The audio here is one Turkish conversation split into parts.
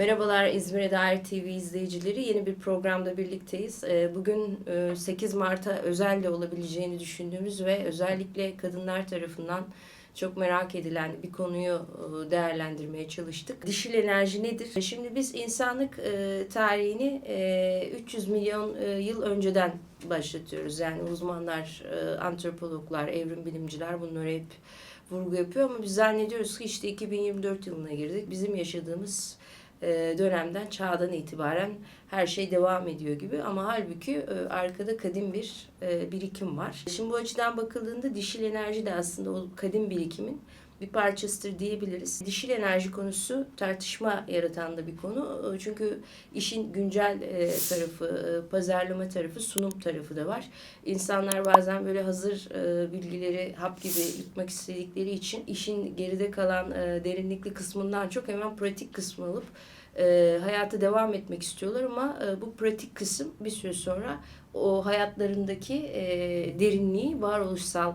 Merhabalar İzmir'e dair TV izleyicileri. Yeni bir programda birlikteyiz. Ee, Bugün e, 8 Mart'a özel de olabileceğini düşündüğümüz ve özellikle kadınlar tarafından çok merak edilen bir konuyu e, değerlendirmeye çalıştık. Dişil enerji nedir? Şimdi biz insanlık e, tarihini e, 300 milyon e, yıl önceden başlatıyoruz. Yani uzmanlar, e, antropologlar, evrim bilimciler bunları hep vurgu yapıyor ama biz zannediyoruz ki işte 2024 yılına girdik. Bizim yaşadığımız e, dönemden, çağdan itibaren her şey devam ediyor gibi ama halbuki e, arkada kadim bir e, birikim var. Şimdi bu açıdan bakıldığında dişil enerji de aslında o kadim birikimin bir parçasıdır diyebiliriz. Dişil enerji konusu tartışma yaratan da bir konu. E, Çünkü işin güncel e, tarafı, e, pazarlama tarafı, sunum tarafı da var. İnsanlar bazen böyle hazır e, bilgileri hap gibi yutmak istedikleri için işin geride kalan derinlikli kısmından çok hemen pratik kısmı alıp e, hayata devam etmek istiyorlar ama bu pratik kısım bir süre sonra o hayatlarındaki derinliği, varoluşsal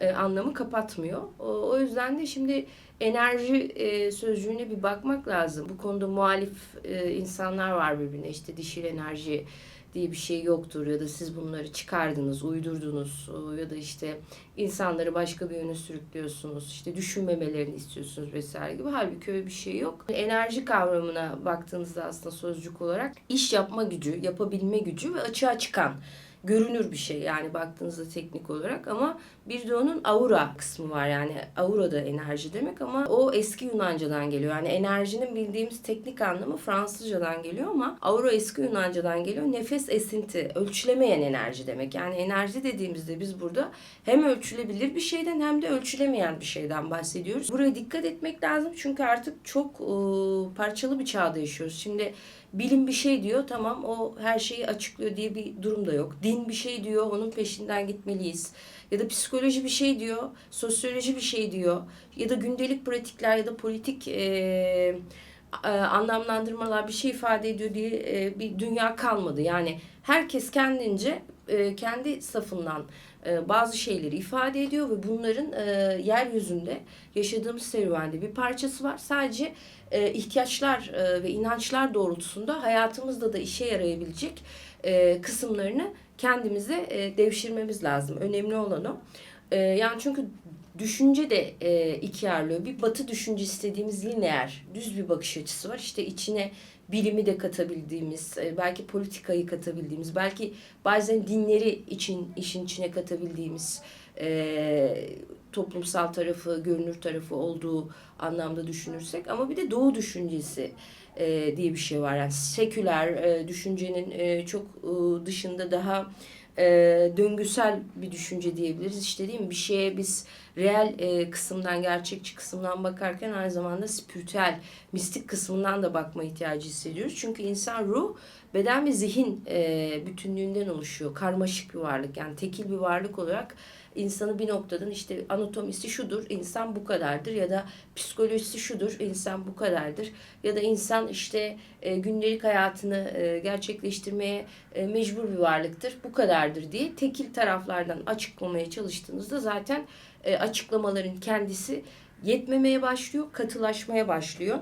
e, anlamı kapatmıyor. O, o yüzden de şimdi enerji e, sözcüğüne bir bakmak lazım. Bu konuda muhalif e, insanlar var birbirine. İşte dişil enerji diye bir şey yoktur ya da siz bunları çıkardınız, uydurdunuz ya da işte insanları başka bir yöne sürüklüyorsunuz, işte düşünmemelerini istiyorsunuz vesaire gibi. Halbuki öyle bir şey yok. Enerji kavramına baktığınızda aslında sözcük olarak iş yapma gücü, yapabilme gücü ve açığa çıkan görünür bir şey yani baktığınızda teknik olarak ama bir de onun aura kısmı var yani aura da enerji demek ama o eski Yunancadan geliyor. Yani enerjinin bildiğimiz teknik anlamı Fransızcadan geliyor ama aura eski Yunancadan geliyor. Nefes esinti, ölçülemeyen enerji demek. Yani enerji dediğimizde biz burada hem ölçülebilir bir şeyden hem de ölçülemeyen bir şeyden bahsediyoruz. Buraya dikkat etmek lazım çünkü artık çok ıı, parçalı bir çağda yaşıyoruz. Şimdi bilim bir şey diyor tamam o her şeyi açıklıyor diye bir durum da yok. Din bir şey diyor onun peşinden gitmeliyiz. Ya da psikoloji bir şey diyor, sosyoloji bir şey diyor. Ya da gündelik pratikler ya da politik e, anlamlandırmalar bir şey ifade ediyor diye bir dünya kalmadı. Yani herkes kendince kendi safından bazı şeyleri ifade ediyor ve bunların yeryüzünde yaşadığımız serüvende bir parçası var. Sadece e, ihtiyaçlar e, ve inançlar doğrultusunda hayatımızda da işe yarayabilecek e, kısımlarını kendimize e, devşirmemiz lazım. Önemli olan o. Yani çünkü düşünce de ikiye ayrılıyor. Bir batı düşüncesi dediğimiz lineer, düz bir bakış açısı var. İşte içine bilimi de katabildiğimiz, belki politikayı katabildiğimiz, belki bazen dinleri için işin içine katabildiğimiz toplumsal tarafı, görünür tarafı olduğu anlamda düşünürsek ama bir de doğu düşüncesi e, diye bir şey var. Yani seküler e, düşüncenin e, çok e, dışında daha e, döngüsel bir düşünce diyebiliriz. İşte değil mi? Bir şeye biz reel e, kısımdan, gerçekçi kısımdan bakarken aynı zamanda spiritüel, mistik kısmından da bakma ihtiyacı hissediyoruz. Çünkü insan ruh, beden ve zihin e, bütünlüğünden oluşuyor. Karmaşık bir varlık yani tekil bir varlık olarak insanı bir noktadan işte anatomisi şudur, insan bu kadardır ya da psikolojisi şudur, insan bu kadardır ya da insan işte e, gündelik hayatını e, gerçekleştirmeye e, mecbur bir varlıktır, bu kadardır diye tekil taraflardan açıklamaya çalıştığınızda zaten e, açıklamaların kendisi yetmemeye başlıyor, katılaşmaya başlıyor.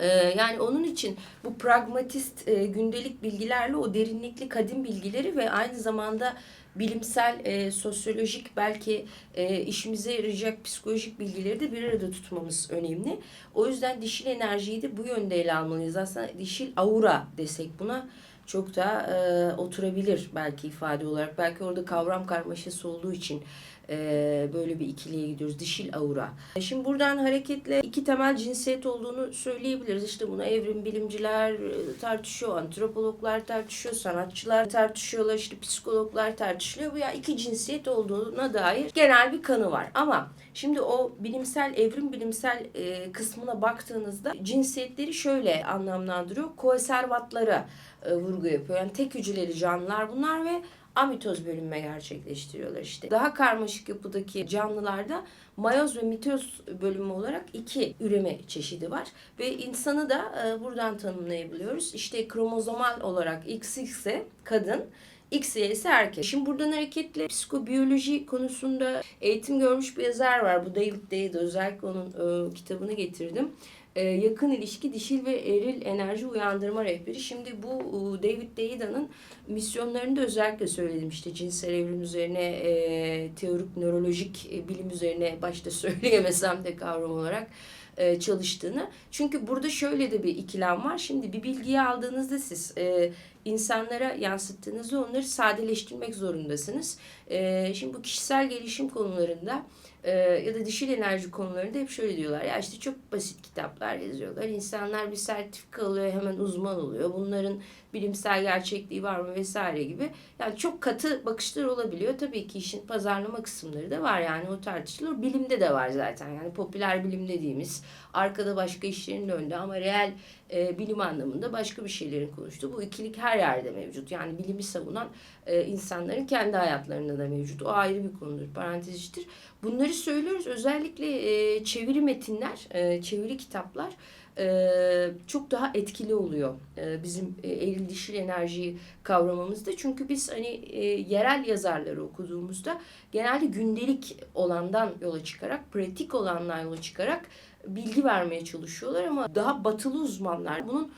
Ee, Yani onun için bu pragmatist e, gündelik bilgilerle o derinlikli kadim bilgileri ve aynı zamanda bilimsel, e, sosyolojik belki e, işimize yarayacak psikolojik bilgileri de bir arada tutmamız önemli. O yüzden dişil enerjiyi de bu yönde ele almalıyız. Aslında dişil aura desek buna çok da e, oturabilir belki ifade olarak. Belki orada kavram karmaşası olduğu için e, böyle bir ikiliye gidiyoruz. Dişil aura. Şimdi buradan hareketle iki temel cinsiyet olduğunu söyleyebiliriz. İşte bunu evrim bilimciler e, tartışıyor, antropologlar tartışıyor, sanatçılar tartışıyorlar, işte psikologlar tartışılıyor. Bu ya iki cinsiyet olduğuna dair genel bir kanı var. Ama şimdi o bilimsel, evrim bilimsel e, kısmına baktığınızda cinsiyetleri şöyle anlamlandırıyor. Konservatlara e, vurgu yapıyor. Yani tek hücreli canlılar bunlar ve amitoz bölünme gerçekleştiriyorlar işte. Daha karmaşık yapıdaki canlılarda mayoz ve mitoz bölümü olarak iki üreme çeşidi var. Ve insanı da e, buradan tanımlayabiliyoruz. İşte kromozomal olarak XX ise kadın, XY ise erkek. Şimdi buradan hareketle psikobiyoloji konusunda eğitim görmüş bir yazar var. Bu David Day'de özellikle onun e, kitabını getirdim. E, yakın ilişki dişil ve eril enerji uyandırma rehberi. Şimdi bu e, David Deida'nın misyonlarında özellikle söyledim işte cinsel evrim üzerine e, teorik nörolojik e, bilim üzerine başta söyleyemesem de kavram olarak e, çalıştığını. Çünkü burada şöyle de bir ikilem var. Şimdi bir bilgiyi aldığınızda siz e, insanlara yansıttığınızda onları sadeleştirmek zorundasınız. E, şimdi bu kişisel gelişim konularında e, ya da dişil enerji konularında hep şöyle diyorlar. Ya işte çok basit kitaplar yazıyorlar. İnsanlar bir sertifika alıyor hemen uzman oluyor. Bunların bilimsel gerçekliği var mı vesaire gibi. Yani çok katı bakışlar olabiliyor. Tabii ki işin pazarlama kısımları da var yani o tartışılır. Bilimde de var zaten yani popüler bilim dediğimiz arkada başka işlerin de önde ama reel e, bilim anlamında başka bir şeylerin konuştuğu. Bu ikilik her yerde mevcut. Yani bilimi savunan e, insanların kendi hayatlarında da mevcut. O ayrı bir konudur, parantez içtir. Bunları söylüyoruz. Özellikle e, çeviri metinler, e, çeviri kitaplar e, çok daha etkili oluyor e, bizim e, eril dişil enerjiyi kavramamızda. Çünkü biz hani e, yerel yazarları okuduğumuzda genelde gündelik olandan yola çıkarak, pratik olandan yola çıkarak bilgi vermeye çalışıyorlar ama daha batılı uzmanlar bunun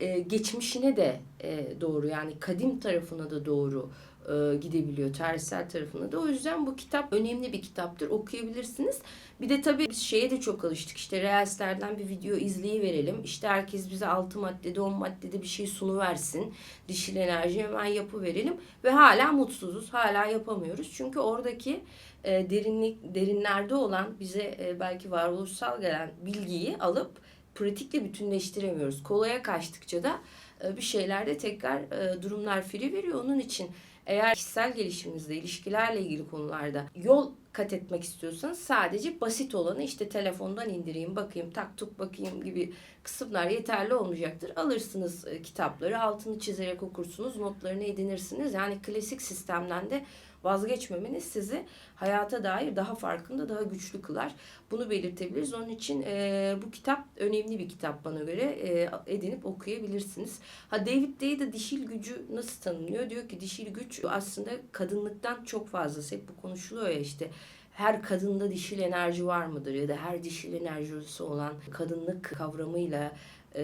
e, geçmişine de e, doğru yani kadim tarafına da doğru e, gidebiliyor tarihsel tarafına da. O yüzden bu kitap önemli bir kitaptır. Okuyabilirsiniz. Bir de tabii biz şeye de çok alıştık. İşte Reels'lerden bir video izleyiverelim. İşte herkes bize 6 maddede 10 maddede bir şey sunuversin. Dişil enerji hemen yapıverelim. Ve hala mutsuzuz. Hala yapamıyoruz. Çünkü oradaki e, derinlik derinlerde olan bize e, belki varoluşsal gelen bilgiyi alıp pratikle bütünleştiremiyoruz. Kolaya kaçtıkça da e, bir şeylerde tekrar e, durumlar firi veriyor. Onun için eğer kişisel gelişiminizde, ilişkilerle ilgili konularda yol kat etmek istiyorsanız sadece basit olanı işte telefondan indireyim, bakayım, tak tuk bakayım gibi kısımlar yeterli olmayacaktır. Alırsınız e, kitapları, altını çizerek okursunuz, notlarını edinirsiniz. Yani klasik sistemden de vazgeçmemeniz sizi hayata dair daha farkında, daha güçlü kılar. Bunu belirtebiliriz. Onun için e, bu kitap önemli bir kitap bana göre. E, edinip okuyabilirsiniz. Ha David Day de dişil gücü nasıl tanımlıyor? Diyor ki dişil güç aslında kadınlıktan çok fazlası. Hep bu konuşuluyor ya işte her kadında dişil enerji var mıdır ya da her dişil enerjisi olan kadınlık kavramıyla e,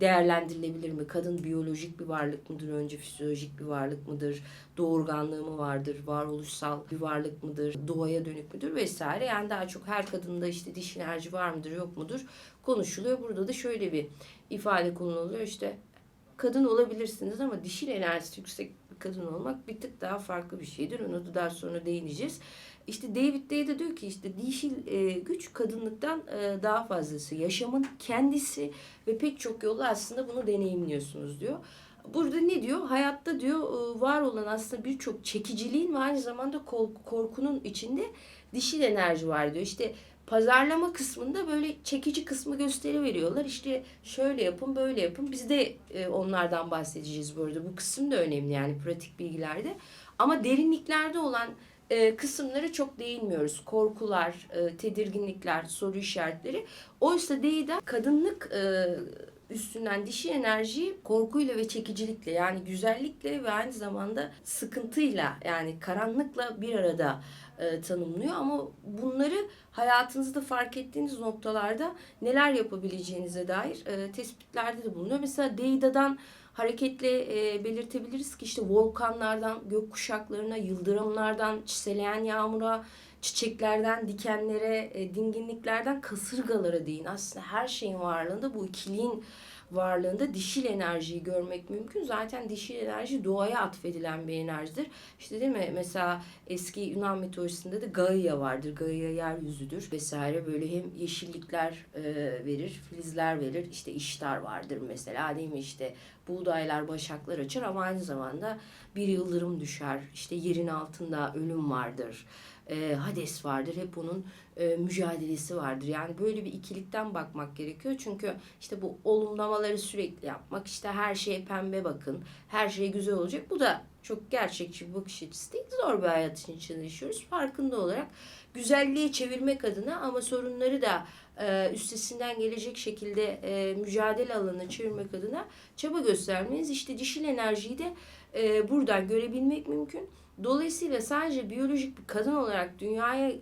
değerlendirilebilir mi? Kadın biyolojik bir varlık mıdır? Önce fizyolojik bir varlık mıdır? Doğurganlığı mı vardır? Varoluşsal bir varlık mıdır? Doğaya dönük müdür? Vesaire. Yani daha çok her kadında işte diş enerji var mıdır? Yok mudur? Konuşuluyor. Burada da şöyle bir ifade kullanılıyor. İşte kadın olabilirsiniz ama dişil enerjisi yüksek bir kadın olmak bir tık daha farklı bir şeydir. Onu da daha sonra değineceğiz. İşte David Day de diyor ki işte dişil e, güç kadınlıktan e, daha fazlası. Yaşamın kendisi ve pek çok yolla aslında bunu deneyimliyorsunuz diyor. Burada ne diyor? Hayatta diyor e, var olan aslında birçok çekiciliğin ve aynı zamanda korkunun içinde dişil enerji var diyor. İşte pazarlama kısmında böyle çekici kısmı gösteri veriyorlar. İşte şöyle yapın, böyle yapın. Biz de e, onlardan bahsedeceğiz bu arada. Bu kısım da önemli yani pratik bilgilerde. Ama derinliklerde olan e, kısımları çok değinmiyoruz. Korkular, e, tedirginlikler, soru işaretleri. Oysa Deida kadınlık e, üstünden dişi enerjiyi korkuyla ve çekicilikle yani güzellikle ve aynı zamanda sıkıntıyla yani karanlıkla bir arada e, tanımlıyor ama bunları hayatınızda fark ettiğiniz noktalarda neler yapabileceğinize dair tespitlerde de bulunuyor. Mesela Deida'dan hareketle e, belirtebiliriz ki işte volkanlardan gökkuşaklarına, yıldırımlardan çiseleyen yağmura, çiçeklerden dikenlere, e, dinginliklerden kasırgalara değin. Aslında her şeyin varlığında bu ikiliğin varlığında dişil enerjiyi görmek mümkün. Zaten dişil enerji doğaya atfedilen bir enerjidir. İşte değil mi? Mesela eski Yunan mitolojisinde de Gaia vardır. Gaia yeryüzüdür vesaire. Böyle hem yeşillikler e, verir, filizler verir. İşte iştar vardır mesela değil mi? İşte buğdaylar, başaklar açar ama aynı zamanda bir yıldırım düşer. İşte yerin altında ölüm vardır e, Hades vardır. Hep onun e, mücadelesi vardır. Yani böyle bir ikilikten bakmak gerekiyor. Çünkü işte bu olumlamaları sürekli yapmak, işte her şeye pembe bakın, her şey güzel olacak. Bu da çok gerçekçi bir bakış açısı değil. Zor bir hayatın içinde yaşıyoruz. Farkında olarak güzelliğe çevirmek adına ama sorunları da e, üstesinden gelecek şekilde e, mücadele alanına çevirmek adına çaba göstermeniz. İşte dişil enerjiyi de e, buradan görebilmek mümkün. Dolayısıyla sadece biyolojik bir kadın olarak dünyaya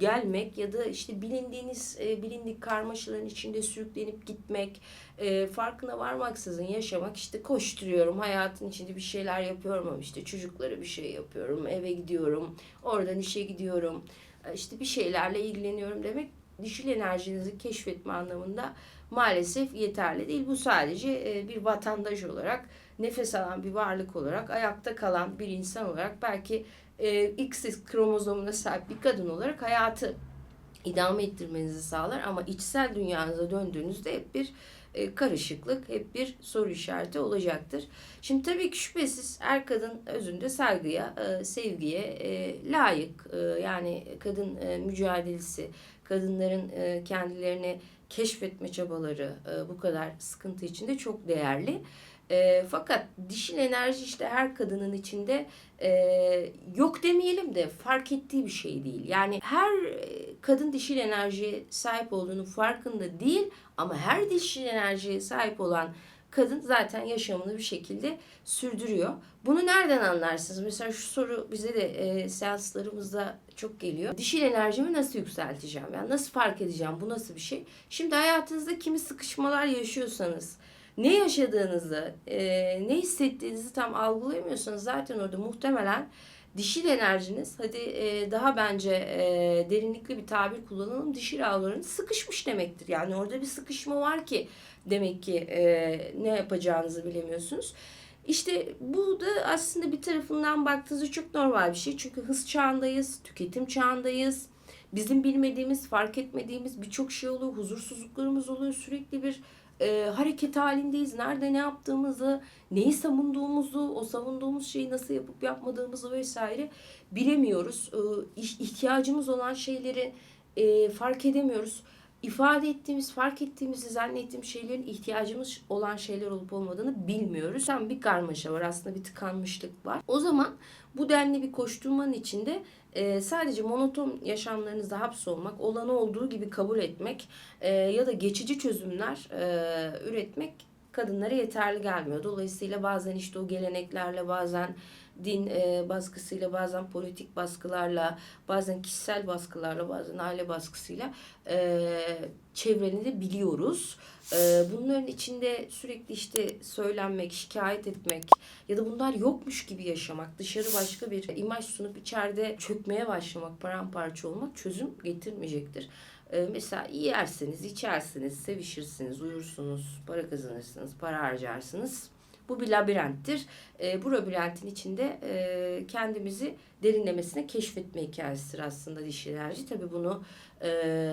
gelmek ya da işte bilindiğiniz e, bilindik karmaşaların içinde sürüklenip gitmek, e, farkına varmaksızın yaşamak işte koşturuyorum, hayatın içinde bir şeyler yapıyorum ama işte çocuklara bir şey yapıyorum, eve gidiyorum, oradan işe gidiyorum, e, işte bir şeylerle ilgileniyorum demek dişil enerjinizi keşfetme anlamında maalesef yeterli değil. Bu sadece bir vatandaş olarak, nefes alan bir varlık olarak, ayakta kalan bir insan olarak belki e, X kromozomuna sahip bir kadın olarak hayatı idame ettirmenizi sağlar ama içsel dünyanıza döndüğünüzde hep bir e, karışıklık, hep bir soru işareti olacaktır. Şimdi tabii ki şüphesiz her kadın özünde saygıya, e, sevgiye e, layık. E, yani kadın e, mücadelesi, kadınların e, kendilerini keşfetme çabaları e, bu kadar sıkıntı içinde çok değerli. E, fakat dişil enerji işte her kadının içinde e, yok demeyelim de fark ettiği bir şey değil. Yani her e, kadın dişil enerjiye sahip olduğunu farkında değil ama her dişil enerjiye sahip olan kadın zaten yaşamını bir şekilde sürdürüyor. Bunu nereden anlarsınız? Mesela şu soru bize de e, seanslarımızda çok geliyor. Dişil enerjimi nasıl yükselteceğim? Yani nasıl fark edeceğim? Bu nasıl bir şey? Şimdi hayatınızda kimi sıkışmalar yaşıyorsanız, ne yaşadığınızı, e, ne hissettiğinizi tam algılayamıyorsanız zaten orada muhtemelen dişil enerjiniz, hadi e, daha bence e, derinlikli bir tabir kullanalım, dişil ağlarınız sıkışmış demektir. Yani orada bir sıkışma var ki demek ki e, ne yapacağınızı bilemiyorsunuz. İşte bu da aslında bir tarafından baktığınızda çok normal bir şey. Çünkü hız çağındayız, tüketim çağındayız. Bizim bilmediğimiz, fark etmediğimiz birçok şey oluyor. Huzursuzluklarımız oluyor. Sürekli bir e, hareket halindeyiz. Nerede ne yaptığımızı, neyi savunduğumuzu, o savunduğumuz şeyi nasıl yapıp yapmadığımızı vesaire bilemiyoruz. E, ihtiyacımız olan şeyleri e, fark edemiyoruz. İfade ettiğimiz, fark ettiğimizi zannettiğim şeylerin ihtiyacımız olan şeyler olup olmadığını bilmiyoruz. Tam bir karmaşa var aslında bir tıkanmışlık var. O zaman bu denli bir koşturmanın içinde e, sadece monoton yaşamlarınızda hapsolmak, olanı olduğu gibi kabul etmek e, ya da geçici çözümler e, üretmek kadınlara yeterli gelmiyor. Dolayısıyla bazen işte o geleneklerle bazen din e, baskısıyla bazen politik baskılarla bazen kişisel baskılarla bazen aile baskısıyla e, biliyoruz. E, bunların içinde sürekli işte söylenmek, şikayet etmek ya da bunlar yokmuş gibi yaşamak, dışarı başka bir imaj sunup içeride çökmeye başlamak, paramparça olmak çözüm getirmeyecektir. Ee, mesela yersiniz, içersiniz, sevişirsiniz, uyursunuz, para kazanırsınız, para harcarsınız. Bu bir labirenttir. E, bu labirentin içinde e, kendimizi derinlemesine keşfetme hikayesidir aslında dişil enerji. Tabii bunu e,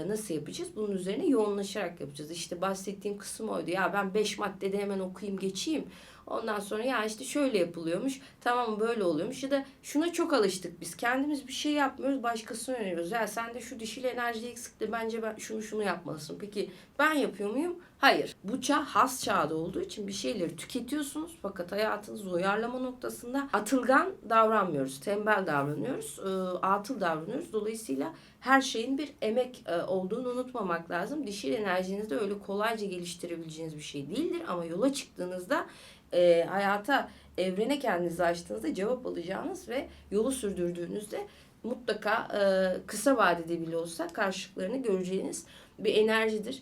nasıl yapacağız? Bunun üzerine yoğunlaşarak yapacağız. İşte bahsettiğim kısım oydu. Ya ben beş maddede hemen okuyayım geçeyim. Ondan sonra ya işte şöyle yapılıyormuş. Tamam böyle oluyormuş. Ya da şuna çok alıştık biz. Kendimiz bir şey yapmıyoruz. Başkasına öneriyoruz. Ya sen de şu dişil enerji eksikti. Bence ben şunu şunu yapmalısın. Peki ben yapıyor muyum? Hayır. Bu çağ has çağda olduğu için bir şeyleri tüketiyorsunuz. Fakat hayatınızı uyarlama noktasında atılgan davranmıyoruz. Tembel davranıyoruz. E, atıl davranıyoruz. Dolayısıyla her şeyin bir emek e, olduğunu unutmamak lazım. Dişil enerjinizde öyle kolayca geliştirebileceğiniz bir şey değildir. Ama yola çıktığınızda e, hayata, evrene kendinizi açtığınızda cevap alacağınız ve yolu sürdürdüğünüzde mutlaka e, kısa vadede bile olsa karşılıklarını göreceğiniz bir enerjidir.